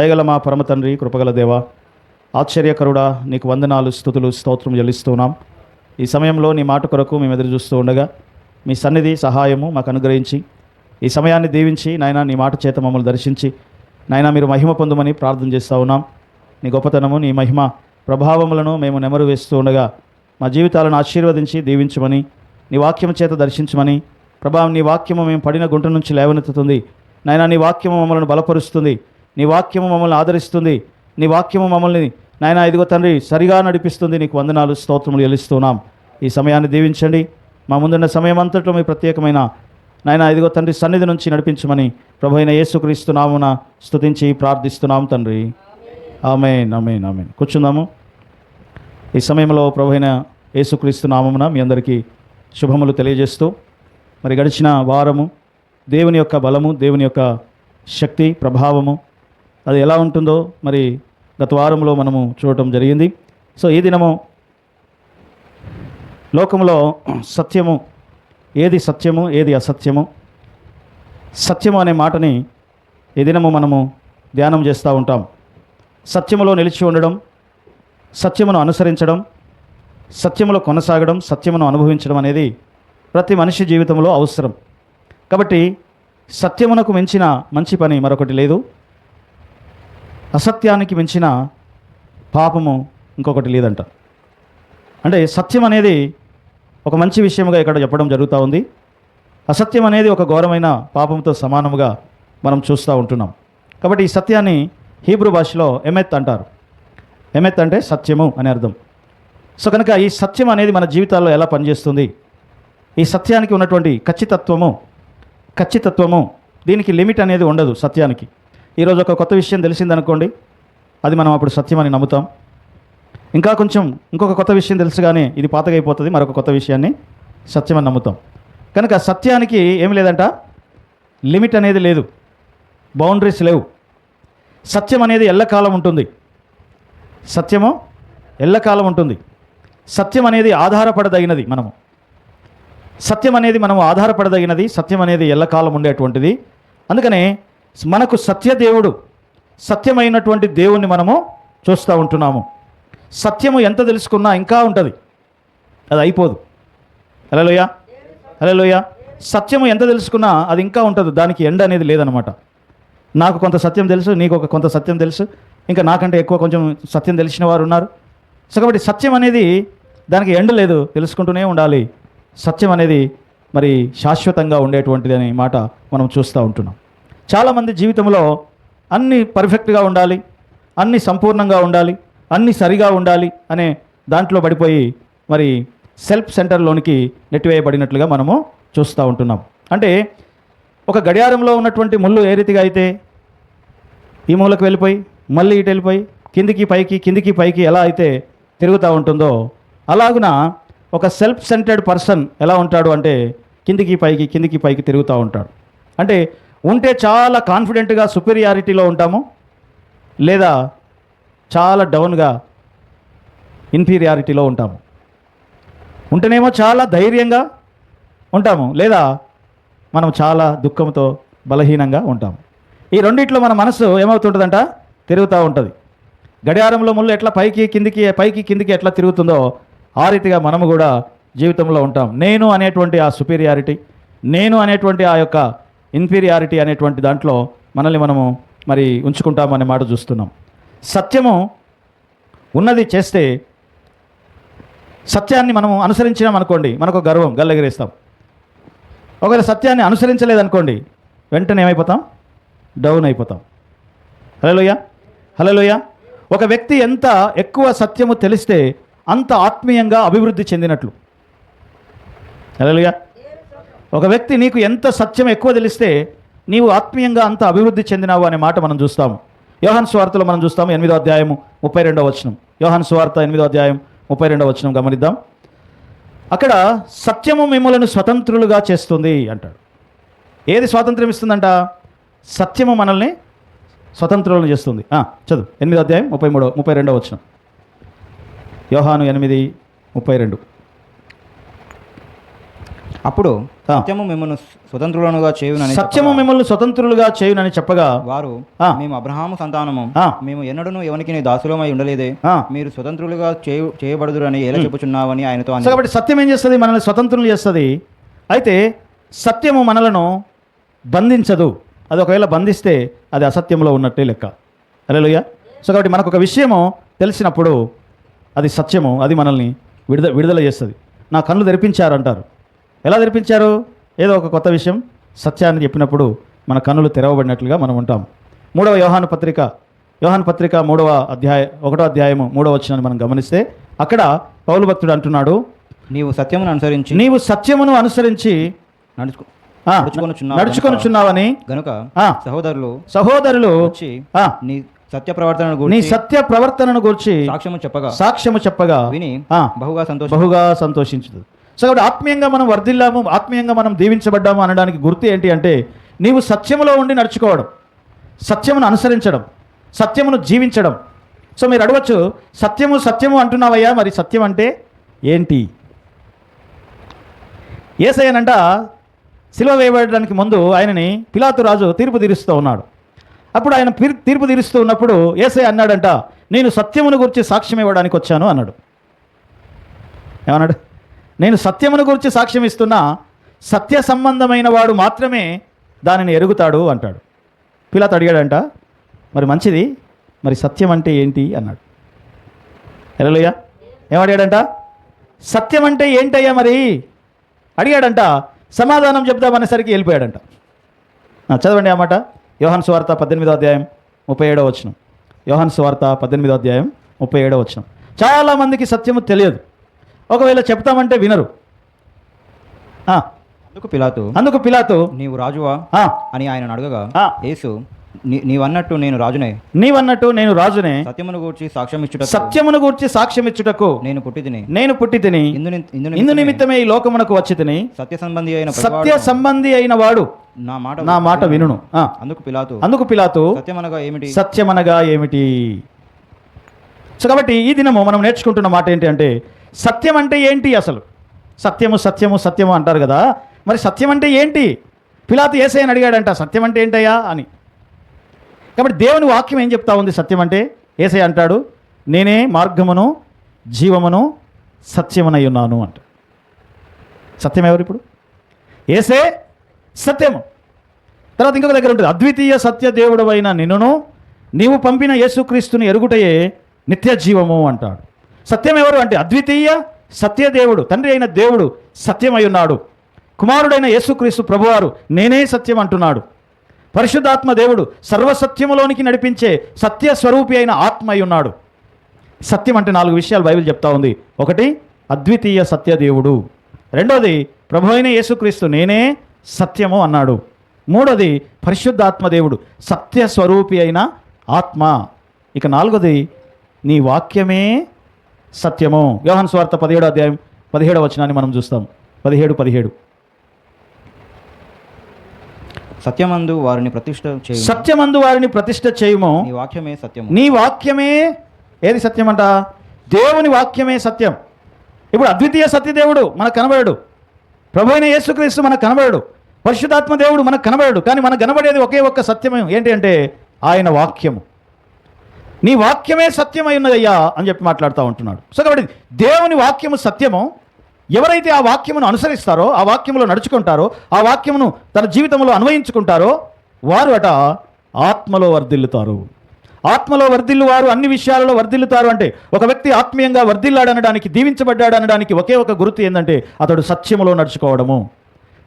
దయగల మా పరమ తండ్రి కృపగల దేవ ఆశ్చర్యకరుడా నీకు వందనాలు స్థుతులు స్తోత్రం చెల్లిస్తున్నాం. ఈ సమయంలో నీ మాట కొరకు మేము ఎదురు చూస్తూ ఉండగా మీ సన్నిధి సహాయము మాకు అనుగ్రహించి ఈ సమయాన్ని దీవించి నాయన నీ మాట చేత మమ్మల్ని దర్శించి నాయన మీరు మహిమ పొందమని ప్రార్థన చేస్తూ ఉన్నాం. నీ గొప్పతనము నీ మహిమ ప్రభావములను మేము నెమరు వేస్తూ ఉండగా మా జీవితాలను ఆశీర్వదించి దీవించమని నీ వాక్యం చేత దర్శించమని ప్రభావం నీ వాక్యము మేము పడిన గుంట నుంచి లేవనెత్తుతుంది. నాయన నీ వాక్యము మమ్మల్ని బలపరుస్తుంది. నీ వాక్యము మమ్మల్ని ఆదరిస్తుంది. నీ వాక్యము మమ్మల్ని నాయన ఇదిగో తండ్రి సరిగా నడిపిస్తుంది. నీకు వందనాలు స్తోత్రములు చెల్లిస్తున్నాం. ఈ సమయాన్ని దీవించండి. మా ముందున్న సమయం అంతట్లో మీ ప్రత్యేకమైన నాయన ఇదిగో తండ్రి సన్నిధి నుంచి నడిపించమని ప్రభు అయిన యేసుక్రీస్తు నామున స్తుతించి ప్రార్థిస్తున్నాం తండ్రి. Amen amen amen. కూర్చుందాము. ఈ సమయంలో ప్రభు అయిన నామమున మీ అందరికీ శుభములు తెలియజేస్తూ మరి గడిచిన వారము దేవుని యొక్క బలము దేవుని యొక్క శక్తి ప్రభావము అది ఎలా ఉంటుందో మరి గత వారంలో మనము చూడటం జరిగింది. సో ఈ దినము లోకంలో సత్యము ఏది సత్యము ఏది అసత్యము సత్యము అనే మాటని ఈ దినము మనము ధ్యానం చేస్తూ ఉంటాం. సత్యములో నిలిచి ఉండడం సత్యమును అనుసరించడం సత్యములో కొనసాగడం సత్యమును అనుభవించడం అనేది ప్రతి మనిషి జీవితంలో అవసరం. కాబట్టి సత్యమునకు మించిన మంచి పని మరొకటి లేదు. అసత్యానికి మించిన పాపము ఇంకొకటి లేదంట. అంటే సత్యం అనేది ఒక మంచి విషయముగా ఇక్కడ చెప్పడం జరుగుతూ ఉంది. అసత్యం అనేది ఒక ఘోరమైన పాపంతో సమానముగా మనం చూస్తూ ఉంటున్నాం. కాబట్టి ఈ సత్యాన్ని హీబ్రూ భాషలో ఎమెత్ అంటారు. ఎమెత్ అంటే సత్యము అని అర్థం. సో కనుక ఈ సత్యం అనేది మన జీవితాల్లో ఎలా పనిచేస్తుంది? ఈ సత్యానికి ఉన్నటువంటి ఖచ్చితత్వము ఖచ్చితత్వము దీనికి లిమిట్ అనేది ఉండదు సత్యానికి. ఈరోజు ఒక కొత్త విషయం తెలిసిందనుకోండి. అది మనం అప్పుడు సత్యం అని నమ్ముతాం. ఇంకా కొంచెం ఇంకొక కొత్త విషయం తెలుసుగానే ఇది పాతగైపోతుంది మరొక కొత్త విషయాన్ని సత్యం అని నమ్ముతాం. కనుక సత్యానికి ఏమి లేదంట? లిమిట్ అనేది లేదు. బౌండరీస్ లేవు. సత్యం అనేది ఎల్లకాలం ఉంటుంది. సత్యము ఎల్లకాలం ఉంటుంది. సత్యం అనేది ఆధారపడదగినది మనము. సత్యం అనేది మనము ఆధారపడదగినది సత్యం అనేది ఎల్లకాలం ఉండేటువంటిది. అందుకనే మనకు సత్యదేవుడు సత్యమైనటువంటి దేవుణ్ణి మనము చూస్తూ ఉంటున్నాము. సత్యము ఎంత తెలుసుకున్నా ఇంకా ఉంటుంది. అది అయిపోదు. హలోయ హలోయ సత్యము ఎంత తెలుసుకున్నా అది ఇంకా ఉంటుంది. దానికి ఎండ అనేది లేదనమాట నాకు కొంత సత్యం తెలుసు నీకు ఒక కొంత సత్యం తెలుసు. ఇంకా నాకంటే ఎక్కువ కొంచెం సత్యం తెలిసిన వారు ఉన్నారు. సో కాబట్టి సత్యం అనేది దానికి ఎండ లేదు. తెలుసుకుంటూనే ఉండాలి. సత్యం అనేది మరి శాశ్వతంగా ఉండేటువంటిది అనే మాట మనం చూస్తూ ఉంటున్నాం. చాలామంది జీవితంలో అన్నీ పర్ఫెక్ట్గా ఉండాలి అన్నీ సంపూర్ణంగా ఉండాలి అన్నీ సరిగా ఉండాలి అనే దాంట్లో పడిపోయి మరి సెల్ఫ్ సెంటర్లోనికి నెట్టివేయబడినట్లుగా మనము చూస్తూ ఉంటున్నాం. అంటే ఒక గడియారంలో ఉన్నటువంటి ముళ్ళు ఏ రీతిగా అయితే ఈ మూలకు వెళ్ళిపోయి మళ్ళీ ఇటు వెళ్ళిపోయి కిందికి పైకి కిందికి పైకి ఎలా అయితే తిరుగుతూ ఉంటుందో అలాగున ఒక సెల్ఫ్ సెంటర్డ్ పర్సన్ ఎలా ఉంటాడు అంటే కిందికి పైకి కిందికి పైకి తిరుగుతూ ఉంటాడు. అంటే ఉంటే చాలా కాన్ఫిడెంట్గా సుపీరియారిటీలో ఉంటాము. లేదా చాలా డౌన్గా ఇన్ఫీరియారిటీలో ఉంటాము. ఉంటేనేమో చాలా ధైర్యంగా ఉంటాము. లేదా మనం చాలా దుఃఖంతో బలహీనంగా ఉంటాము. ఈ రెండిట్లో మన మనసు ఏమవుతుంటుందంట? తిరుగుతూ ఉంటుంది. గడియారంలో ముళ్ళు ఎట్లా పైకి కిందికి పైకి కిందికి ఎట్లా తిరుగుతుందో ఆ రీతిగా మనము కూడా జీవితంలో ఉంటాం. నేను అనేటువంటి ఆ సుపీరియారిటీ నేను అనేటువంటి ఆ యొక్క ఇన్ఫీరియారిటీ అనేటువంటి దాంట్లో మనల్ని మనము మరి ఉంచుకుంటామనే మాట చూస్తున్నాం. సత్యము ఉన్నది చేస్తే సత్యాన్ని మనము అనుసరించినాం అనుకోండి మనకు గర్వం గల్లెగిరేస్తాం. ఒకవేళ సత్యాన్ని అనుసరించలేదనుకోండి వెంటనే ఏమైపోతాం? డౌన్ అయిపోతాం. హలోయ హలోయ ఒక వ్యక్తి ఎంత ఎక్కువ సత్యము తెలిస్తే అంత ఆత్మీయంగా అభివృద్ధి చెందినట్లు. హలోయ ఒక వ్యక్తి నీకు ఎంత సత్యం ఎక్కువ తెలిస్తే నీవు ఆత్మీయంగా అంత అభివృద్ధి చెందినావు అనే మాట మనం చూస్తాము. యోహాన్ స్వార్థలో మనం చూస్తాము ఎనిమిదో అధ్యాయము ముప్పై రెండవ వచనం. యోహాన్ స్వార్త ఎనిమిదో అధ్యాయం ముప్పై రెండవ వచనం గమనిద్దాం. అక్కడ సత్యము మిమ్మలను స్వతంత్రులుగా చేస్తుంది అంటాడు. ఏది స్వాతంత్రం ఇస్తుందంట? సత్యము మనల్ని స్వతంత్రులను చేస్తుంది. చదువు. ఎనిమిదో అధ్యాయం ముప్పై మూడో ముప్పై రెండవ వచనం. యోహాను ఎనిమిది ముప్పై రెండు. అప్పుడు. సత్యము మిమ్మల్ని స్వతంత్రులనుగా చేయునని సత్యము మిమ్మల్ని స్వతంత్రులుగా చేయునని చెప్పగా వారు. మేము అబ్రహాము సంతానము. మేము ఎన్నడూ ఎవరికి నీ దాసులమై ఉండలేదే. మీరు స్వతంత్రులుగా చేయు చేయబడుదురని ఎలా చెప్పుచున్నావని ఆయనతో కాబట్టి సత్యం ఏం చేస్తుంది? మనల్ని స్వతంత్రులు చేస్తుంది. అయితే సత్యము మనలను బంధించదు. అది ఒకవేళ బంధిస్తే అది అసత్యంలో ఉన్నట్టే లెక్క. అలెలుయ్య సో కాబట్టి మనకు ఒక విషయము తెలిసినప్పుడు అది సత్యము అది మనల్ని విడుదల విడుదల చేస్తుంది. నా కళ్ళు తెరిపించారు అంటారు ఎలా తెరిపించారు? ఏదో ఒక కొత్త విషయం. సత్యాన్ని చెప్పినప్పుడు మన కన్నులు తెరవబడినట్లుగా మనం ఉంటాం. మూడవ యోహాను పత్రిక యోహాను పత్రిక మూడవ అధ్యాయ ఒకటో అధ్యాయము మూడవ వచ్చినాన్ని మనం గమనిస్తే అక్కడ పౌలు భక్తుడు అంటున్నాడు నీవు సత్యమును అనుసరించి నీవు సత్యమును అనుసరించి నడుచుకు నడుచుకొనుచున్నావని గనుక సహోదరులు సహోదరులు నీ సత్య ప్రవర్తనను నీ సత్య ప్రవర్తనను గురించి సాక్ష్యము చెప్పగా సాక్ష్యము చెప్పగా విని బహుగా సంతోషం బహుగా సంతోషించదు సో కాబట్టి ఆత్మీయంగా మనం వర్ధిల్లాము ఆత్మీయంగా మనం దీవించబడ్డాము అనడానికి గుర్తు ఏంటి అంటే నీవు సత్యములో ఉండి నడుచుకోవడం సత్యమును అనుసరించడం సత్యమును జీవించడం. సో మీరు అడగచ్చు సత్యము సత్యము అంటున్నావయ్యా? మరి సత్యం అంటే ఏంటి? ఏసయ్యనంట సిలువ వేయబడడానికి ముందు ఆయనని పిలాతు రాజు తీర్పు తీరుస్తూ ఉన్నాడు. అప్పుడు ఆయన పిర్- తీర్పు తీరుస్తూ ఉన్నప్పుడు ఏసై అన్నాడంట నేను సత్యమును గురించి సాక్ష్యం ఇవ్వడానికి వచ్చాను అన్నాడు. ఏమన్నాడు? నేను సత్యమును గురించి సాక్ష్యం ఇస్తున్నా సత్య సంబంధమైన వాడు మాత్రమే దానిని ఎరుగుతాడు అంటాడు. పిలాత్ అడిగాడంట మరి మంచిది? మరి సత్యం అంటే ఏంటి? అన్నాడు. ఎలలుయ్య ఏమడిగాడంట సత్యం అంటే ఏంటయ్యా మరి? అడిగాడంట సమాధానం చెప్దామనేసరికి వెళ్ళిపోయాడంట. చదవండి అన్నమాట యోహన్ సువార్త పద్దెనిమిదో అధ్యాయం ముప్పై ఏడో వచనం. యోహన్ సువార్త పద్దెనిమిదో అధ్యాయం ముప్పై ఏడో వచనం. చాలామందికి సత్యము తెలియదు. ఒకవేళ చెప్తామంటే వినరు. ఆ, అందుకు పిలాతు అందుకు పిలాతు నీవు రాజువా? అని ఆయన అడగగా యేసు "నీ- నీవన్నట్టు నేను రాజునే. నీవన్నట్టు నేను రాజునే. సత్యమును గూర్చి సాక్ష్యం ఇచ్చుట సత్యమును గూర్చి సాక్ష్యం ఇచ్చుటకు. నేను పుట్టి తిని నేను పుట్టి తిని ఇందు నిమిత్తమే. ఈ లోకమునకు వచ్చి తిని సత్య సంబంధి అయిన సత్య సంబంధి అయిన వాడు. నా మాట నా మాట వినును. అందుకు పిలాతు. అందుకు పిలాతు సత్యమనగా ఏమిటి? సత్యమనగా ఏమిటి? సో కాబట్టి ఈ దినము మనం నేర్చుకుంటున్న మాట ఏంటి అంటే సత్యం అంటే ఏంటి అసలు? సత్యము సత్యము సత్యము అంటారు కదా. మరి సత్యం అంటే ఏంటి? పిలాతు ఏసై అని అడిగాడంట సత్యం అంటే ఏంటయ్యా? అని. కాబట్టి దేవుని వాక్యం ఏం చెప్తా ఉంది? సత్యం అంటే ఏసై అంటాడు నేనే మార్గమును జీవమును సత్యమునై ఉన్నాను అంట. సత్యం ఎవరు ఇప్పుడు? ఏసే సత్యము. తర్వాత ఇంకొక దగ్గర ఉంటుంది అద్వితీయ సత్య దేవుడు అయిన నిన్నును నీవు పంపిన యేసుక్రీస్తుని ఎరుగుటయే నిత్య జీవము అంటాడు. సత్యం ఎవరు అంటే అద్వితీయ సత్యదేవుడు తండ్రి అయిన దేవుడు సత్యమై ఉన్నాడు. కుమారుడైన యేసుక్రీస్తు ప్రభువారు నేనే సత్యం అంటున్నాడు. పరిశుద్ధాత్మ దేవుడు సర్వసత్యములోనికి నడిపించే సత్య స్వరూపి అయిన ఆత్మ అయి ఉన్నాడు. సత్యం అంటే నాలుగు విషయాలు బైబిల్ చెప్తా ఉంది. ఒకటి అద్వితీయ సత్యదేవుడు. రెండోది ప్రభు అయిన యేసుక్రీస్తు నేనే సత్యము అన్నాడు. మూడోది పరిశుద్ధాత్మ దేవుడు సత్య స్వరూపి అయిన ఆత్మ. ఇక నాలుగోది నీ వాక్యమే సత్యము. యోహన్ స్వార్థ పదిహేడో అధ్యాయం పదిహేడో వచనాన్ని మనం చూస్తాం. పదిహేడు పదిహేడు. సత్యమందు వారిని ప్రతిష్ఠ చేయు సత్యమందు వారిని ప్రతిష్ఠ చేయుము. నీ వాక్యమే సత్యము. నీ వాక్యమే ఏది సత్యం అంట దేవుని వాక్యమే సత్యం. ఇప్పుడు అద్వితీయ సత్యదేవుడు మనకు కనబడడు. ప్రభు అయిన యేసుక్రీస్తు మనకు కనబడడు. పరిశుద్ధాత్మ దేవుడు మనకు కనబడడు. కానీ మనకు కనబడేది ఒకే ఒక్క సత్యమే. ఏంటి అంటే ఆయన వాక్యము. నీ వాక్యమే సత్యమై ఉన్నదయ్యా అని చెప్పి మాట్లాడుతూ ఉంటున్నాడు. సో కాబట్టి దేవుని వాక్యము సత్యము. ఎవరైతే ఆ వాక్యమును అనుసరిస్తారో ఆ వాక్యములో నడుచుకుంటారో ఆ వాక్యమును తన జీవితంలో అన్వయించుకుంటారో వారు అట ఆత్మలో వర్ధిల్లుతారు. ఆత్మలో వర్ధిల్లు వారు అన్ని విషయాలలో వర్ధిల్లుతారు అంటే ఒక వ్యక్తి ఆత్మీయంగా వర్ధిల్లాడనడానికి దీవించబడ్డాడు అనడానికి ఒకే ఒక గుర్తు ఏంటంటే అతడు సత్యములో నడుచుకోవడము.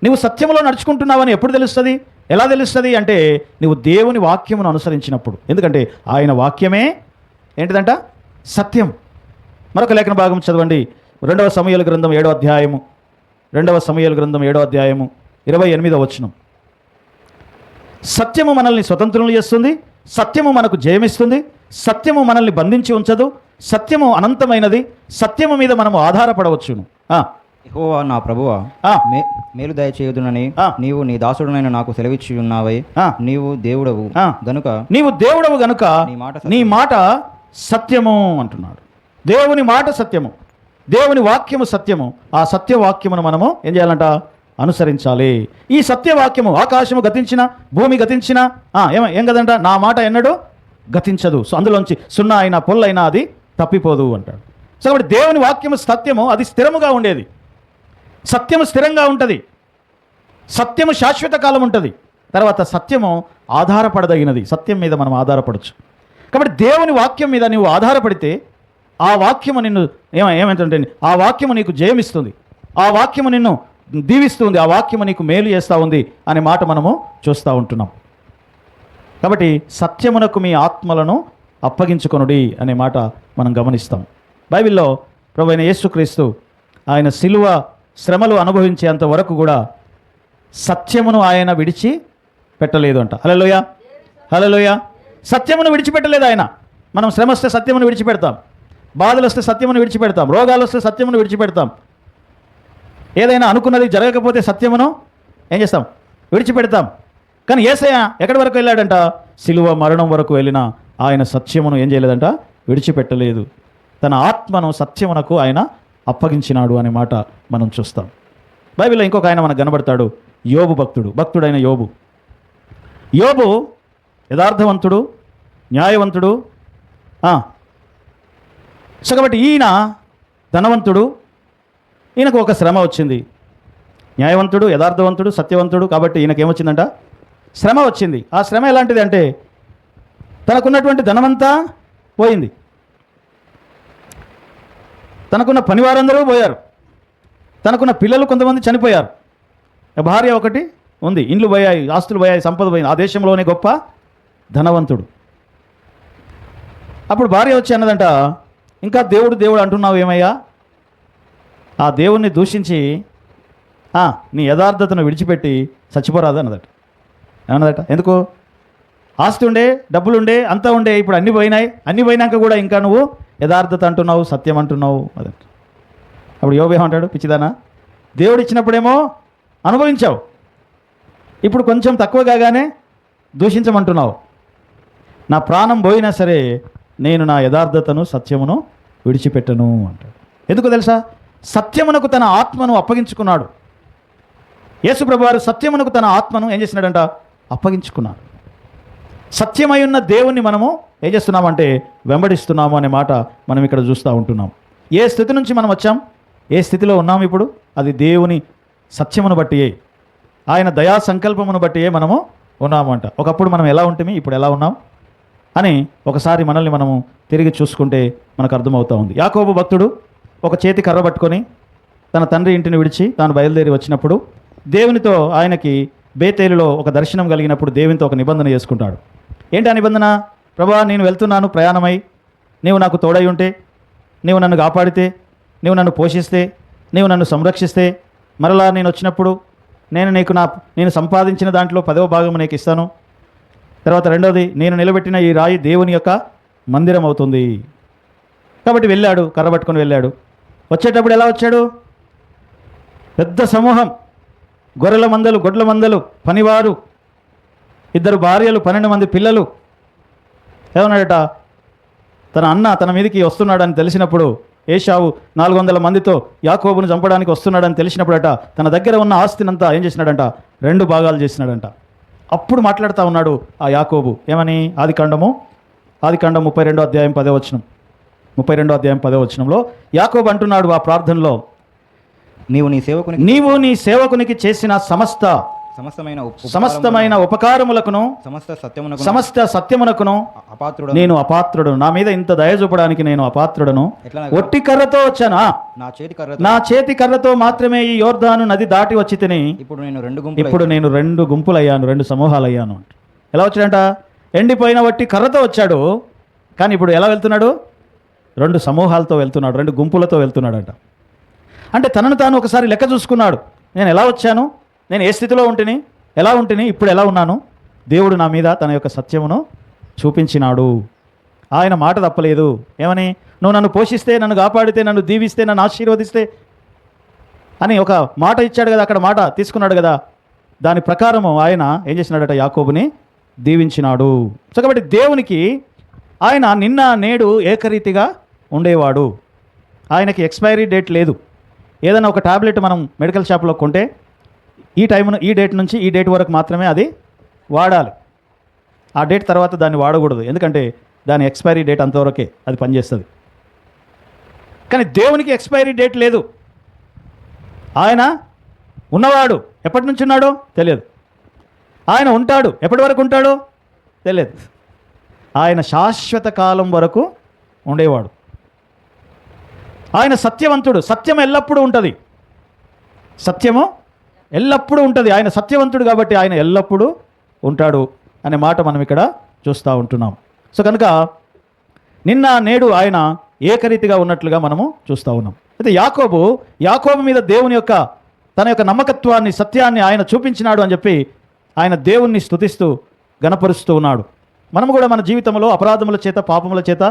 నువ్వు సత్యములో నడుచుకుంటున్నావని ఎప్పుడు తెలుస్తుంది? ఎలా తెలుస్తుంది అంటే నువ్వు దేవుని వాక్యమును అనుసరించినప్పుడు. ఎందుకంటే ఆయన వాక్యమే ఏంటిదంట? సత్యం. మరొక లేఖన భాగం చదవండి. రెండవ సమయాల గ్రంథం ఏడో అధ్యాయము. రెండవ సమయాల గ్రంథం ఏడో అధ్యాయము ఇరవై ఎనిమిదో వచనం. సత్యము మనల్ని స్వతంత్రులు చేస్తుంది. సత్యము మనకు జయమిస్తుంది. సత్యము మనల్ని బంధించి ఉంచదు. సత్యము అనంతమైనది. సత్యము మీద మనము ఆధారపడవచ్చును. యెహోవా నా ప్రభువా మేలు దయచేయుదునని. నీవు నీ దాసుడునైన నాకు సెలవిచ్చి ఉన్నావై. నీవు దేవుడవు. గనుక నీవు దేవుడవు గనుక నీ మాట నీ మాట సత్యము అంటున్నాడు. దేవుని మాట సత్యము. దేవుని వాక్యము సత్యము. ఆ సత్యవాక్యమును మనము ఏం చేయాలంట? అనుసరించాలి. ఈ సత్యవాక్యము ఆకాశము గతించిన భూమి గతించిన ఏమ ఏం కదంట? నా మాట ఎన్నడూ గతించదు. సో అందులోంచి సున్నా అయినా పొల్లైనా అది తప్పిపోదు అంటాడు. సో కాబట్టి దేవుని వాక్యము సత్యము అది స్థిరముగా ఉండేది. సత్యము స్థిరంగా ఉంటుంది. సత్యము శాశ్వత కాలం ఉంటుంది. తర్వాత సత్యము ఆధారపడదగినది. సత్యం మీద మనం ఆధారపడచ్చు. కాబట్టి దేవుని వాక్యం మీద నువ్వు ఆధారపడితే ఆ వాక్యము నిన్ను ఏమ ఏమంటే ఆ వాక్యము నీకు జయమిస్తుంది. ఆ వాక్యము నిన్ను దీవిస్తుంది. ఆ వాక్యము నీకు మేలు చేస్తూ ఉంది అనే మాట మనము చూస్తూ ఉంటున్నాం. కాబట్టి సత్యమునకు మీ ఆత్మలను అప్పగించుకొనుడి అనే మాట మనం గమనిస్తాం. బైబిల్లో ప్రభు అయిన యేసుక్రీస్తు ఆయన శిలువ శ్రమలు అనుభవించేంత వరకు కూడా సత్యమును ఆయన విడిచి పెట్టలేదు అంట. హలోయ హలోయ సత్యమును విడిచిపెట్టలేదు ఆయన. మనం శ్రమ వస్తే సత్యమును విడిచిపెడతాం. బాధలు వస్తే సత్యమును విడిచిపెడతాం. రోగాలు వస్తే సత్యమును విడిచిపెడతాం. ఏదైనా అనుకున్నది జరగకపోతే సత్యమును ఏం చేస్తాం? విడిచిపెడతాం. కానీ ఏసయ్య ఎక్కడి వరకు వెళ్ళాడంట? సిలువ మరణం వరకు వెళ్ళిన ఆయన సత్యమును ఏం చేయలేదంట? విడిచిపెట్టలేదు. తన ఆత్మను సత్యమునకు ఆయన అప్పగించినాడు అనే మాట మనం చూస్తాం. బైబిల్లో ఇంకొక ఆయన మనకు కనబడతాడు యోబు భక్తుడు భక్తుడైన యోబు. యోబు యథార్థవంతుడు న్యాయవంతుడు సో కాబట్టి ఈయన ధనవంతుడు ఈయనకు ఒక శ్రమ వచ్చింది. న్యాయవంతుడు యథార్థవంతుడు సత్యవంతుడు కాబట్టి ఈయనకి ఏమొచ్చిందంట శ్రమ వచ్చింది. ఆ శ్రమ ఎలాంటిది అంటే తనకున్నటువంటి ధనమంతా పోయింది. తనకున్న పనివారందరూ పోయారు. తనకున్న పిల్లలు కొంతమంది చనిపోయారు. భార్య ఒకటి ఉంది. ఇండ్లు పోయాయి ఆస్తులు పోయాయి సంపద పోయింది. ఆ దేశంలోనే గొప్ప ధనవంతుడు. అప్పుడు భార్య వచ్చి అన్నదంట ఇంకా దేవుడు దేవుడు అంటున్నావు ఏమయ్యా? ఆ దేవుణ్ణి దూషించి నీ యథార్థతను విడిచిపెట్టి చచ్చిపోరాదు అన్నదట. అన్నదట ఎందుకు? ఆస్తి ఉండే డబ్బులు ఉండే అంతా ఉండే ఇప్పుడు అన్నీ పోయినాయి. అన్నీ పోయినాక కూడా ఇంకా నువ్వు యథార్థత అంటున్నావు సత్యం అంటున్నావు అదంట అప్పుడు యోబు అంటాడు పిచ్చిదానా? దేవుడు ఇచ్చినప్పుడేమో అనుభవించావు. ఇప్పుడు కొంచెం తక్కువ కాగానే దూషించమంటున్నావు. నా ప్రాణం పోయినా సరే నేను నా యథార్థతను సత్యమును విడిచిపెట్టను అంటాడు. ఎందుకు తెలుసా? సత్యమునకు తన ఆత్మను అప్పగించుకున్నాడు. యేసుప్రభు వారు సత్యమునకు తన ఆత్మను ఏం చేసినాడంట? అప్పగించుకున్నాడు సత్యమై ఉన్న దేవుణ్ణి మనము ఏం చేస్తున్నామంటే వెంబడిస్తున్నాము అనే మాట మనం ఇక్కడ చూస్తూ ఉంటున్నాం. ఏ స్థితి నుంచి మనం వచ్చాం? ఏ స్థితిలో ఉన్నాం ఇప్పుడు? అది దేవుని సత్యమును బట్టియే ఆయన దయా సంకల్పమును బట్టియే మనము ఉన్నామంట. ఒకప్పుడు మనం ఎలా ఉంటుమి? ఇప్పుడు ఎలా ఉన్నాం? అని ఒకసారి మనల్ని మనము తిరిగి చూసుకుంటే మనకు అర్థమవుతూ ఉంది. యాకోబు భక్తుడు ఒక చేతి కర్ర పట్టుకొని తన తండ్రి ఇంటిని విడిచి తాను బయలుదేరి వచ్చినప్పుడు దేవునితో ఆయనకి బేతేలులో ఒక దర్శనం కలిగినప్పుడు దేవునితో ఒక నిబంధన చేసుకుంటాడు. ఏంటి ఆ నిబంధన? ప్రభా నేను వెళ్తున్నాను ప్రయాణమై. నీవు నాకు తోడై ఉంటే నీవు నన్ను కాపాడితే నీవు నన్ను పోషిస్తే నీవు నన్ను సంరక్షిస్తే మరలా నేను వచ్చినప్పుడు నేను నీకు నా నేను సంపాదించిన దాంట్లో పదవ భాగం నీకు ఇస్తాను. తర్వాత రెండవది నేను నిలబెట్టిన ఈ రాయి దేవుని యొక్క మందిరం అవుతుంది. కాబట్టి వెళ్ళాడు కర్ర పట్టుకొని వెళ్ళాడు. వచ్చేటప్పుడు ఎలా వచ్చాడు? పెద్ద సమూహం. గొర్రెల మందలు గొడ్ల మందలు పనివారు ఇద్దరు భార్యలు పన్నెండు మంది పిల్లలు. ఏమన్నాడట? తన అన్న తన మీదకి వస్తున్నాడని తెలిసినప్పుడు ఏషావు నాలుగు వందల మందితో యాకోబును చంపడానికి వస్తున్నాడని తెలిసినప్పుడట తన దగ్గర ఉన్న ఆస్తినంతా ఏం చేసినాడంట? రెండు భాగాలు చేసినాడంట. అప్పుడు మాట్లాడుతూ ఉన్నాడు ఆ యాకోబు. ఏమని? ఆది కాండము? ఆది కాండం ముప్పై రెండో అధ్యాయం పదే వచనం. ముప్పై రెండో అధ్యాయం పదే వచనంలో యాకోబు అంటున్నాడు ఆ ప్రార్థనలో నీవు నీ సేవకునికి నీవు నీ సేవకునికి చేసిన సమస్త సమస్తమైన సమస్తమైన ఉపకారములకును సమస్త సత్యమునకు సమస్త సత్యమునకును అపాత్రుడు నేను అపాత్రుడు నా మీద ఇంత దయ చూపడానికి నేను అపాత్రుడను. ఒట్టి కర్రతో వచ్చానా? నా చేతి కర్ర నా చేతి కర్రతో మాత్రమే ఈ యోర్ధాను నది దాటి వచ్చి తిని ఇప్పుడు నేను రెండు గుంపులు ఇప్పుడు నేను రెండు గుంపులయ్యాను రెండు సమూహాలయ్యాను ఎలా వచ్చాడంట ఎండిపోయిన వట్టి కర్రతో వచ్చాడు. కానీ ఇప్పుడు ఎలా వెళ్తున్నాడు? రెండు సమూహాలతో వెళ్తున్నాడు రెండు గుంపులతో వెళ్తున్నాడంట. అంటే తనను తాను ఒకసారి లెక్క చూసుకున్నాడు. నేను ఎలా వచ్చాను? నేను ఏ స్థితిలో ఉంటిని ఎలా ఉంటిని ఇప్పుడు ఎలా ఉన్నాను? దేవుడు నా మీద తన యొక్క సత్యమును చూపించినాడు. ఆయన మాట తప్పలేదు. ఏమని? నువ్వు నన్ను పోషిస్తే నన్ను కాపాడితే నన్ను దీవిస్తే నన్ను ఆశీర్వదిస్తే అని ఒక మాట ఇచ్చాడు కదా అక్కడ మాట తీసుకున్నాడు కదా. దాని ప్రకారము ఆయన ఏం చేసినాడట? యాకోబుని దీవించినాడు. సో కాబట్టి దేవునికి ఆయన నిన్న నేడు ఏకరీతిగా ఉండేవాడు. ఆయనకి ఎక్స్పైరీ డేట్ లేదు. ఏదైనా ఒక టాబ్లెట్ మనం మెడికల్ షాప్లో కొంటే ఈ టైంను ఈ డేట్ నుంచి ఈ డేట్ వరకు మాత్రమే అది వాడాలి. ఆ డేట్ తర్వాత దాన్ని వాడకూడదు. ఎందుకంటే దాని ఎక్స్పైరీ డేట్ అంతవరకే అది పనిచేస్తుంది. కానీ దేవునికి ఎక్స్పైరీ డేట్ లేదు. ఆయన ఉన్నవాడు ఎప్పటి నుంచి ఉన్నాడో తెలియదు. ఆయన ఉంటాడు. ఎప్పటి వరకు ఉంటాడో తెలియదు. ఆయన శాశ్వత కాలం వరకు ఉండేవాడు. ఆయన సత్యవంతుడు. సత్యం ఎల్లప్పుడూ ఉంటుంది. సత్యము ఎల్లప్పుడూ ఉంటుంది. ఆయన సత్యవంతుడు కాబట్టి ఆయన ఎల్లప్పుడూ ఉంటాడు అనే మాట మనం ఇక్కడ చూస్తూ ఉంటున్నాం. సో కనుక నిన్న నేడు ఆయన ఏకరీతిగా ఉన్నట్లుగా మనము చూస్తూ ఉన్నాం. అయితే యాకోబు యాకోబు మీద దేవుని యొక్క తన యొక్క నమ్మకత్వాన్ని సత్యాన్ని ఆయన చూపించినాడు అని చెప్పి ఆయన దేవుణ్ణి స్తుతిస్తూ గణపరుస్తూ ఉన్నాడు. మనము కూడా మన జీవితంలో అపరాధముల చేత పాపముల చేత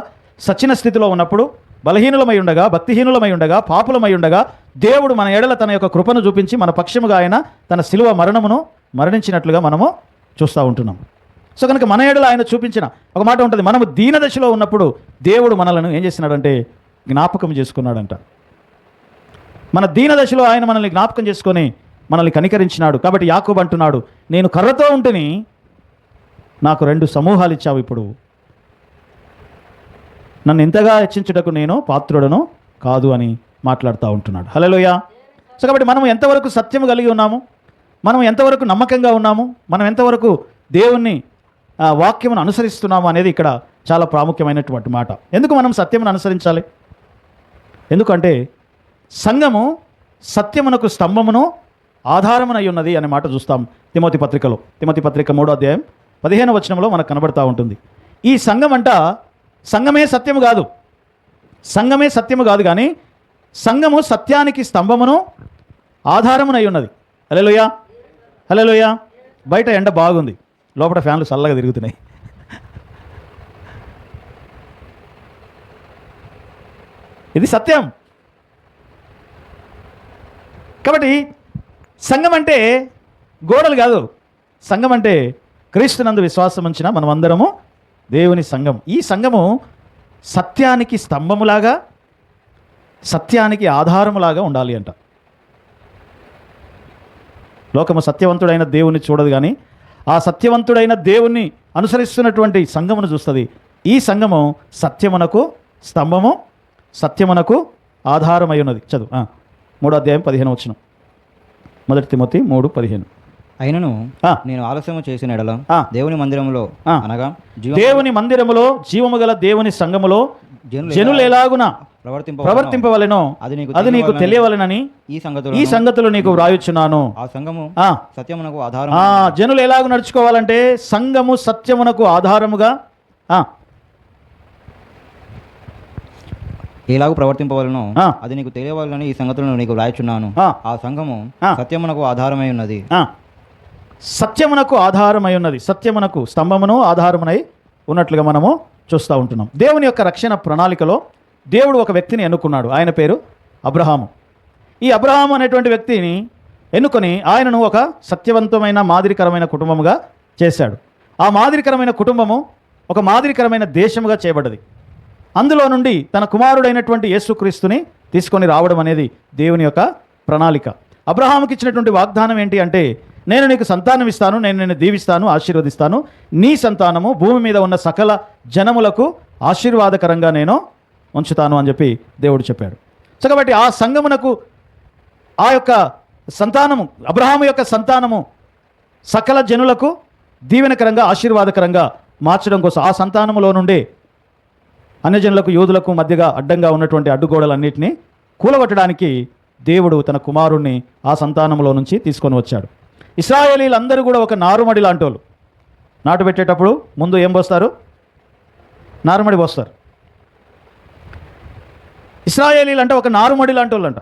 సచిన స్థితిలో ఉన్నప్పుడు బలహీనులమై ఉండగా భక్తిహీనులమై ఉండగా పాపులమై ఉండగా దేవుడు మన ఎడల తన యొక్క కృపను చూపించి మన పక్షముగా ఆయన తన శిలువ మరణమును మరణించినట్లుగా మనము చూస్తూ ఉంటున్నాం. సో కనుక మన ఎడల ఆయన చూపించిన ఒక మాట ఉంటుంది మనము దీనదశలో ఉన్నప్పుడు దేవుడు మనలను ఏం చేసినాడంటే జ్ఞాపకం చేసుకున్నాడంట. మన దీనదశలో ఆయన మనల్ని జ్ఞాపకం చేసుకొని మనల్ని కనికరించినాడు. కాబట్టి యాకూబ్ అంటున్నాడు నేను కర్రతో ఉంటుని నాకు రెండు సమూహాలు ఇచ్చావు ఇప్పుడు. నన్ను ఇంతగా హెచ్చించుటకు నేను పాత్రుడను కాదు అని మాట్లాడుతూ ఉంటున్నాడు. హలోయ సో కాబట్టి మనం ఎంతవరకు సత్యం కలిగి ఉన్నాము? మనం ఎంతవరకు నమ్మకంగా ఉన్నాము? మనం ఎంతవరకు దేవుణ్ణి వాక్యమును అనుసరిస్తున్నాము అనేది ఇక్కడ చాలా ప్రాముఖ్యమైనటువంటి మాట. ఎందుకు మనం సత్యమును అనుసరించాలి? ఎందుకంటే సంఘము సత్యమునకు స్తంభమును ఆధారమునై ఉన్నది అనే మాట చూస్తాం తిమోతి పత్రికలో. తిమోతి పత్రిక మూడో అధ్యాయం పదిహేను వచనంలో మనకు కనబడతా ఉంటుంది. ఈ సంఘం అంట సంఘమే సత్యము కాదు. సంఘమే సత్యము కాదు కానీ సంఘము సత్యానికి స్తంభమును ఆధారమునై ఉన్నది. హలోయ హలోయ బయట ఎండ బాగుంది. లోపల ఫ్యాన్లు చల్లగా తిరుగుతున్నాయి. ఇది సత్యం. కాబట్టి సంఘం అంటే గోడలు కాదు. సంఘం అంటే క్రీస్తునందు విశ్వాసం ఉంచిన మనం అందరము దేవుని సంఘం. ఈ సంఘము సత్యానికి స్తంభములాగా సత్యానికి ఆధారములాగా ఉండాలి అంట. లోకము సత్యవంతుడైన దేవుణ్ణి చూడదు కానీ ఆ సత్యవంతుడైన దేవుణ్ణి అనుసరిస్తున్నటువంటి సంఘమును చూస్తుంది. ఈ సంఘము సత్యమునకు స్తంభము సత్యమునకు ఆధారమై ఉన్నది. చదువు మూడో అధ్యాయం పదిహేను వచ్చిన. మొదటి తిమోతి మూడు పదిహేను. అయినను. నేను ఆలస్యము చేసిన ఎడల. దేవుని మందిరంలో. అనగా దేవుని మందిరములో జీవము గల దేవుని సంఘములో జనులు ఎలాగున ప్రవర్తింప ప్రవర్తింపవలెనో అది నీకు అది నీకు తెలియవలెనని ఈ సంగతులు ఈ సంగతులు నీకు వ్రాయుచున్నాను ఆ సంఘము సత్యమునకు ఆధారం ఆ, జనులు ఎలాగ నడుచుకోవాలంటే సంఘము సత్యమునకు ఆధారముగా ఆ, ఎలాగూ ప్రవర్తింపవలను. అది నీకు తెలియవాలని ఈ సంగతులను నీకు రాయచున్నాను ఆ. సంఘము. సత్యమునకు ఆధారమై ఉన్నది. సత్యమునకు ఆధారమై ఉన్నది. సత్యమునకు స్తంభమును ఆధారమునై ఉన్నట్లుగా మనము చూస్తూ ఉంటున్నాం. దేవుని యొక్క రక్షణ ప్రణాళికలో దేవుడు ఒక వ్యక్తిని ఎన్నుకున్నాడు. ఆయన పేరు అబ్రహాము. ఈ అబ్రహాము అనేటువంటి వ్యక్తిని ఎన్నుకొని ఆయనను ఒక సత్యవంతమైన మాదిరికరమైన కుటుంబముగా చేశాడు. ఆ మాదిరికరమైన కుటుంబము ఒక మాదిరికరమైన దేశముగా చేయబడ్డది. అందులో నుండి తన కుమారుడైనటువంటి యేసుక్రీస్తుని తీసుకొని రావడం అనేది దేవుని యొక్క ప్రణాళిక. అబ్రహాముకి ఇచ్చినటువంటి వాగ్దానం ఏంటి అంటే నేను నీకు సంతానం ఇస్తాను నేను నిన్ను దీవిస్తాను ఆశీర్వదిస్తాను. నీ సంతానము భూమి మీద ఉన్న సకల జనములకు ఆశీర్వాదకరంగా నేను ఉంచుతాను అని చెప్పి దేవుడు చెప్పాడు. సో కాబట్టి ఆ సంగమునకు ఆ యొక్క సంతానము అబ్రహాము యొక్క సంతానము సకల జనులకు దీవెనకరంగా ఆశీర్వాదకరంగా మార్చడం కోసం ఆ సంతానములో నుండి అన్యజనులకు యోధులకు మధ్యగా అడ్డంగా ఉన్నటువంటి అడ్డుగోడలన్నింటినీ కూలగొట్టడానికి దేవుడు తన కుమారుణ్ణి ఆ సంతానంలో నుంచి తీసుకొని వచ్చాడు. ఇస్రాయేలీలందరూ కూడా ఒక నారుమడి లాంటి వాళ్ళు నాటు పెట్టేటప్పుడు ముందు ఏం పోస్తారు? నారుమడి పోస్తారు. ఇస్రాయేలీలు అంటే ఒక నారుమడి లాంటి వాళ్ళు అంట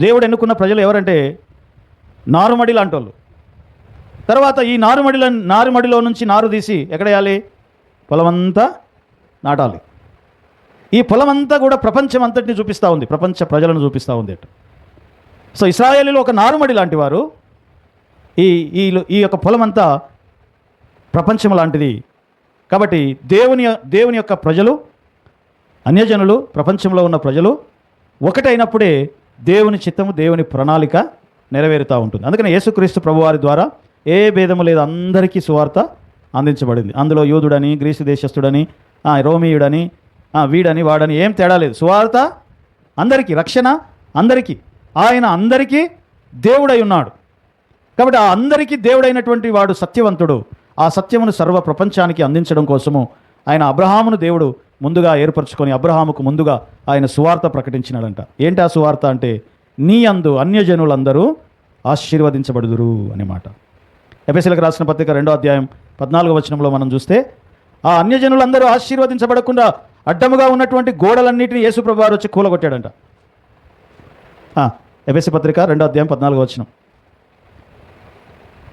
దేవుడు ఎన్నుకున్న ప్రజలు ఎవరంటే నారుమడి లాంటి వాళ్ళు తర్వాత ఈ నారుమడిలో నారుమడిలో నుంచి నారు తీసి ఎక్కడ వేయాలి? పొలమంతా నాటాలి. ఈ పొలమంతా కూడా ప్రపంచం అంతటిని చూపిస్తూ ఉంది. ప్రపంచ ప్రజలను చూపిస్తూ ఉంది అట. సో ఇస్రాయేలీలో ఒక నారుమడి లాంటి వారు. ఈ ఈ ఈ యొక్క పొలమంతా ప్రపంచం లాంటిది. కాబట్టి దేవుని దేవుని యొక్క ప్రజలు అన్యజనులు ప్రపంచంలో ఉన్న ప్రజలు ఒకటైనప్పుడే దేవుని చిత్తము దేవుని ప్రణాళిక నెరవేరుతూ ఉంటుంది. అందుకని యేసుక్రీస్తు ప్రభువారి ద్వారా ఏ భేదము లేదు అందరికీ సువార్త అందించబడింది. అందులో యూదుడని గ్రీసు దేశస్థుడని ఆ, రోమియుడని వీడని వాడని ఏం తేడా లేదు. సువార్త అందరికీ రక్షణ అందరికీ ఆయన అందరికీ దేవుడై ఉన్నాడు. కాబట్టి ఆ అందరికీ దేవుడైనటువంటి వాడు సత్యవంతుడు. ఆ సత్యమును సర్వ ప్రపంచానికి అందించడం కోసము ఆయన అబ్రహామును దేవుడు ముందుగా ఏర్పరచుకొని అబ్రహాముకు ముందుగా ఆయన సువార్త ప్రకటించినాడంట. ఏంటి ఆ సువార్త అంటే నీ అందు అన్యజనులందరూ ఆశీర్వదించబడుదురు అనే మాట. ఎపిసిలకు రాసిన పత్రిక రెండో అధ్యాయం పద్నాలుగో వచనంలో మనం చూస్తే ఆ అన్యజనులందరూ ఆశీర్వదించబడకుండా అడ్డముగా ఉన్నటువంటి గోడలన్నిటిని యేసుప్రభు వారు వచ్చి కూలగొట్టాడంట. ఎపిసి పత్రిక రెండో అధ్యాయం పద్నాలుగో వచనం.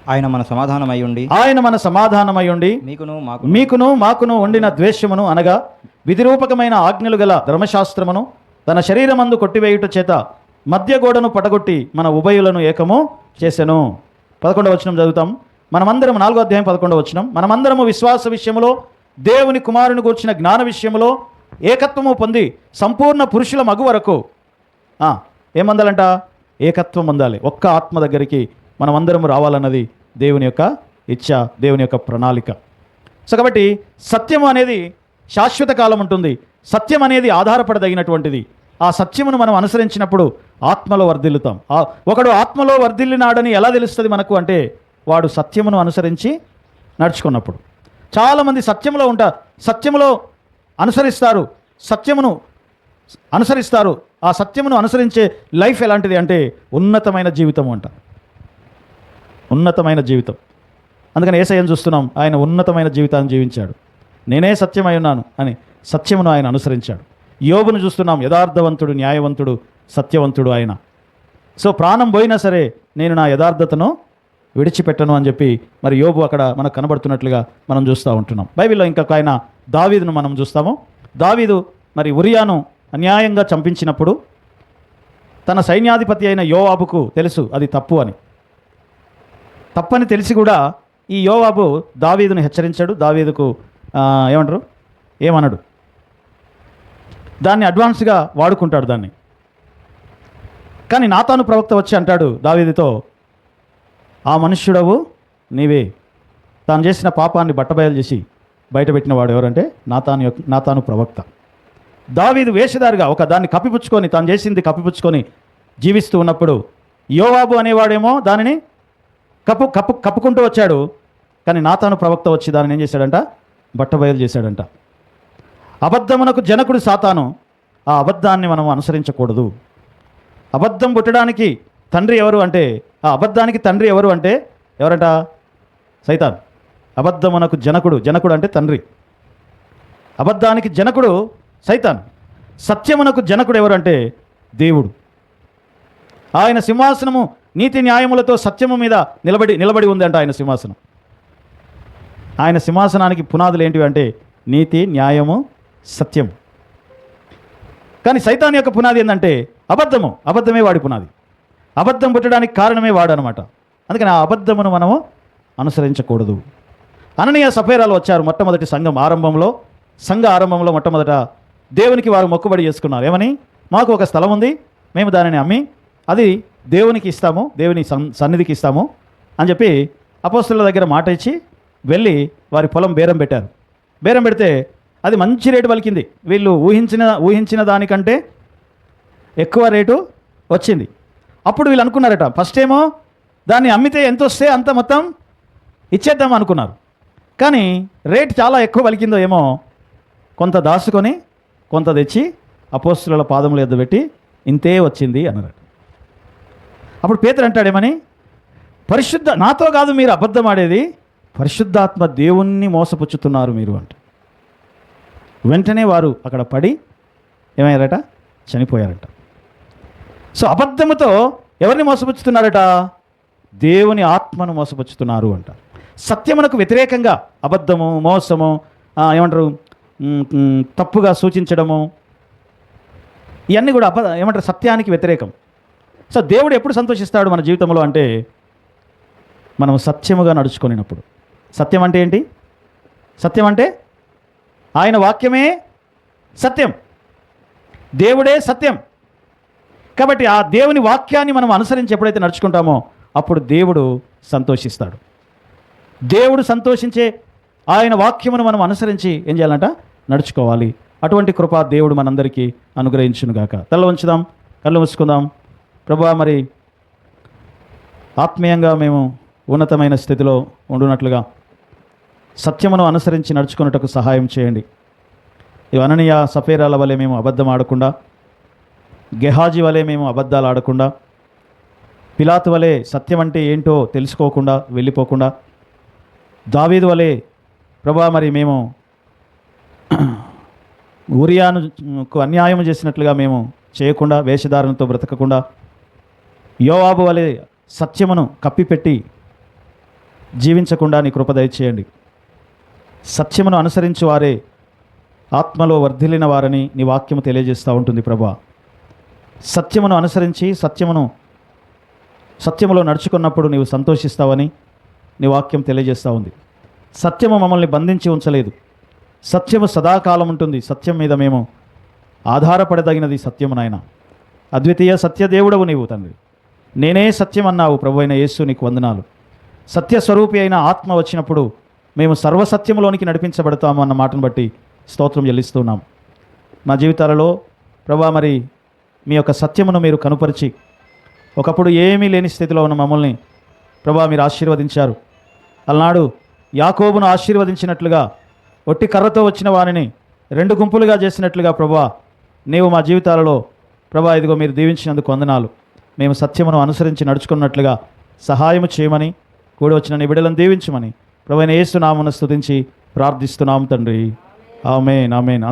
ఆయన మన సమాధానమై ఉండి ఆయన మన సమాధానమై ఉండి మీకును మాకు మీకును మాకును వండిన ద్వేషమును అనగా విధిరూపకమైన ఆజ్ఞలు గల ధర్మశాస్త్రమును తన శరీరమందు కొట్టివేయుట చేత మధ్య గోడను పడగొట్టి మన ఉభయులను ఏకము చేసెను. పదకొండవ వచనం చదువుతాం. మనమందరం నాలుగో అధ్యాయం పదకొండవ వచనం. మనమందరము విశ్వాస విషయములో దేవుని కుమారుని గూర్చిన జ్ఞాన విషయములో ఏకత్వము పొంది సంపూర్ణ పురుషుల మగు వరకు. ఏమందాలంట ఏకత్వం పొందాలి ఒక్క ఆత్మ దగ్గరికి మనమందరం రావాలన్నది దేవుని యొక్క ఇచ్చ దేవుని యొక్క ప్రణాళిక. సో కాబట్టి సత్యం అనేది శాశ్వత కాలం ఉంటుంది. సత్యం అనేది ఆధారపడదగినటువంటిది. ఆ సత్యమును మనం అనుసరించినప్పుడు ఆత్మలో వర్ధిల్లుతాం. ఒకడు ఆత్మలో వర్ధిల్లినాడని ఎలా తెలుస్తుంది మనకు అంటే వాడు సత్యమును అనుసరించి నడుచుకున్నప్పుడు. చాలామంది సత్యంలో ఉంటారు సత్యములో అనుసరిస్తారు. సత్యమును అనుసరిస్తారు. ఆ సత్యమును అనుసరించే లైఫ్ ఎలాంటిది అంటే ఉన్నతమైన జీవితం అంట. ఉన్నతమైన జీవితం. అందుకని ఏసయ్యను చూస్తున్నాం ఆయన ఉన్నతమైన జీవితాన్ని జీవించాడు. నేనే సత్యమై ఉన్నాను అని సత్యమును ఆయన అనుసరించాడు. యోగును చూస్తున్నాం యథార్థవంతుడు న్యాయవంతుడు సత్యవంతుడు ఆయన. సో ప్రాణం పోయినా సరే నేను నా యథార్థతను విడిచిపెట్టను అని చెప్పి మరి యోబు అక్కడ మనకు కనబడుతున్నట్లుగా మనం చూస్తూ ఉంటున్నాం. బైబిల్లో ఇంకొక ఆయన దావీదును మనం చూస్తాము. దావీదు మరి ఉరియాను అన్యాయంగా చంపించినప్పుడు తన సైన్యాధిపతి అయిన యోవాబుకు తెలుసు అది తప్పు అని. తప్పని తెలిసి కూడా ఈ యోవాబు దావీదును హెచ్చరించాడు. దావీదుకు ఏమంటారు? ఏమనడు. దాన్ని అడ్వాన్స్గా వాడుకుంటాడు దాన్ని. కానీ నాతాను ప్రవక్త వచ్చి అంటాడు దావీదుతో ఆ మనుష్యుడవు నీవే. తాను చేసిన పాపాన్ని బట్టబయలు చేసి బయటపెట్టిన వాడు ఎవరంటే నాతాను యొక్క నాతాను ప్రవక్త. దావీదు వేషధారిగా ఒక దాన్ని కప్పిపుచ్చుకొని తాను చేసింది కప్పిపుచ్చుకొని జీవిస్తూ ఉన్నప్పుడు యోవాబు అనేవాడేమో దానిని కప్పు కప్పు కప్పుకుంటూ వచ్చాడు. కానీ నాతాను ప్రవక్త వచ్చి దాన్ని ఏం చేశాడంట? బట్టబయలు చేశాడంట. అబద్ధమునకు జనకుడు సాతాను. ఆ అబద్ధాన్ని మనం అనుసరించకూడదు. అబద్ధం పుట్టడానికి తండ్రి ఎవరు అంటే ఆ అబద్ధానికి తండ్రి ఎవరు అంటే ఎవరంట? సైతాన్. అబద్ధమునకు జనకుడు జనకుడు అంటే తండ్రి. అబద్ధానికి జనకుడు సైతాన్. సత్యమునకు జనకుడు ఎవరు అంటే దేవుడు. ఆయన సింహాసనము నీతి న్యాయములతో సత్యము మీద నిలబడి నిలబడి ఉంది అంట ఆయన సింహాసనం. ఆయన సింహాసనానికి పునాదులు ఏంటివి అంటే నీతి న్యాయము సత్యం కానీ సైతాన్ యొక్క పునాది ఏంటంటే అబద్ధము. అబద్ధమే వాడి పునాది. అబద్ధం పుట్టడానికి కారణమే వాడు అనమాట అందుకని ఆ అబద్ధమును మనము అనుసరించకూడదు. అననీయ సఫేరాలు వచ్చారు మొట్టమొదటి సంఘం ఆరంభంలో. సంఘ ఆరంభంలో మొట్టమొదట దేవునికి వారు మొక్కుబడి చేసుకున్నారు. ఏమని? మాకు ఒక స్థలం ఉంది. మేము దానిని అమ్మి అది దేవునికి ఇస్తాము దేవుని సన్ సన్నిధికి ఇస్తాము అని చెప్పి అపోస్తుల దగ్గర మాట ఇచ్చి వెళ్ళి వారి పొలం బేరం పెట్టారు. బేరం పెడితే అది మంచి రేటు పలికింది. వీళ్ళు ఊహించిన ఊహించిన దానికంటే ఎక్కువ రేటు వచ్చింది. అప్పుడు వీళ్ళు అనుకున్నారట ఫస్ట్ ఏమో దాన్ని అమ్మితే ఎంత వస్తే అంత మొత్తం ఇచ్చేద్దాం అనుకున్నారు. కానీ రేట్ చాలా ఎక్కువ పలికిందో ఏమో కొంత దాచుకొని కొంత తెచ్చి అపోస్తుల పాదముల ఎద్ద పెట్టి ఇంతే వచ్చింది అన్నారట. అప్పుడు పేతురు అంటాడేమని? పరిశుద్ధ నాతో కాదు మీరు అబద్ధం ఆడేది పరిశుద్ధాత్మ దేవుణ్ణి మోసపుచ్చుతున్నారు మీరు అంట. వెంటనే వారు అక్కడ పడి ఏమయ్యారట? చనిపోయారట. సో అబద్ధముతో ఎవరిని మోసపుచ్చుతున్నారట? దేవుని ఆత్మను మోసపుచ్చుతున్నారు అంట. సత్యమునకు వ్యతిరేకంగా అబద్ధము మోసము ఏమంటారు? తప్పుగా సూచించడము ఇవన్నీ కూడా అబద్ధ ఏమంటారు? సత్యానికి వ్యతిరేకం. సో దేవుడు ఎప్పుడు సంతోషిస్తాడు మన జీవితంలో అంటే మనం సత్యముగా నడుచుకునేటప్పుడు సత్యం అంటే ఏంటి? సత్యం అంటే ఆయన వాక్యమే సత్యం. దేవుడే సత్యం. కాబట్టి ఆ దేవుని వాక్యాన్ని మనం అనుసరించి ఎప్పుడైతే నడుచుకుంటామో అప్పుడు దేవుడు సంతోషిస్తాడు. దేవుడు సంతోషించే ఆయన వాక్యమును మనం అనుసరించి ఏం చేయాలంట? నడుచుకోవాలి. అటువంటి కృప దేవుడు మనందరికీ అనుగ్రహించునుగాక. తల్ల ఉంచుదాం కళ్ళు ఉంచుకుందాం ప్రభా మరి ఆత్మీయంగా మేము ఉన్నతమైన స్థితిలో ఉండునట్లుగా సత్యమును అనుసరించి నడుచుకున్నట్టుకు సహాయం చేయండి. ఈ అననీయ సఫేరాల వలె మేము అబద్ధం ఆడకుండా గెహాజీ వలె మేము అబద్ధాలు ఆడకుండా పిలాత్ వలె సత్యం అంటే ఏంటో తెలుసుకోకుండా వెళ్ళిపోకుండా దావీదు వలె ప్రభా మరి మేము ఉరియాను అన్యాయం చేసినట్లుగా మేము చేయకుండా వేషధారణతో బ్రతకకుండా యోవాబు వలె సత్యమును కప్పిపెట్టి జీవించకుండా నీ కృప దయచేయండి. సత్యమును అనుసరించి వారే ఆత్మలో వర్ధిల్లిన వారని నీ వాక్యము తెలియజేస్తూ ఉంటుంది ప్రభా. సత్యమును అనుసరించి సత్యమును సత్యములో నడుచుకున్నప్పుడు నీవు సంతోషిస్తావని నీ వాక్యం తెలియజేస్తూ ఉంది. సత్యము మమ్మల్ని బంధించి ఉంచలేదు. సత్యము సదాకాలం ఉంటుంది. సత్యం మీద మేము ఆధారపడదగినది సత్యము నాయన. అద్వితీయ సత్యదేవుడవు నీవు తండ్రి. నేనే సత్యం అన్నావు ప్రభు అయిన యేసు నీకు వందనాలు. సత్యస్వరూపి అయిన ఆత్మ వచ్చినప్పుడు మేము సర్వసత్యంలోనికి నడిపించబడతాము అన్న మాటను బట్టి స్తోత్రం చెల్లిస్తున్నాం. మా జీవితాలలో ప్రభా మరి మీ యొక్క సత్యమును మీరు కనుపరిచి ఒకప్పుడు ఏమీ లేని స్థితిలో ఉన్న మమ్మల్ని ప్రభా మీరు ఆశీర్వదించారు. అలనాడు యాకోబును ఆశీర్వదించినట్లుగా ఒట్టి కర్రతో వచ్చిన వారిని రెండు గుంపులుగా చేసినట్లుగా ప్రభా నీవు మా జీవితాలలో ప్రభా ఇదిగో మీరు దీవించినందుకు వందనాలు. మేము సత్యమును అనుసరించి నడుచుకున్నట్లుగా సహాయము చేయమని కూడి వచ్చిన నీ బిడ్డలను దీవించమని ప్రభు ఏసునామను నామను స్తుతించి ప్రార్థిస్తున్నాం తండ్రి. Amen amen.